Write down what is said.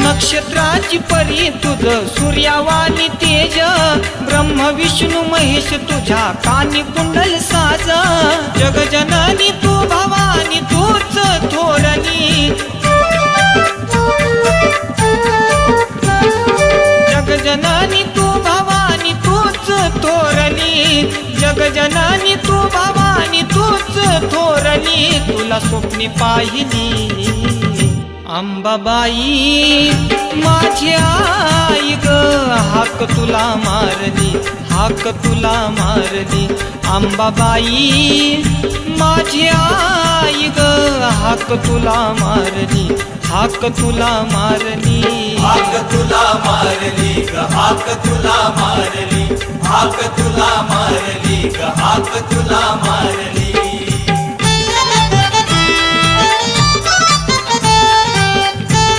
नक्षत्राची परी तुझ सूर्यावानी तेज. ब्रह्म विष्णू महेश तुझ्या कानी कुंडल साज. जगजननी तू भवानी तूच थोरणी. जगजननी तू भवानी तूच थोरणी. जगजननी तू भवानी तूच थोरणी. तुला स्वप्नी पाहिली. अंबाबाई माझी आई ग हाक तुला मारली हाक तुला मारली. अंबाबाई माझी आई ग हाक तुला मारली हाक तुला मारली. हाक तुला मारली ग हाक तुला मारली हाक तुला मारली ग हाक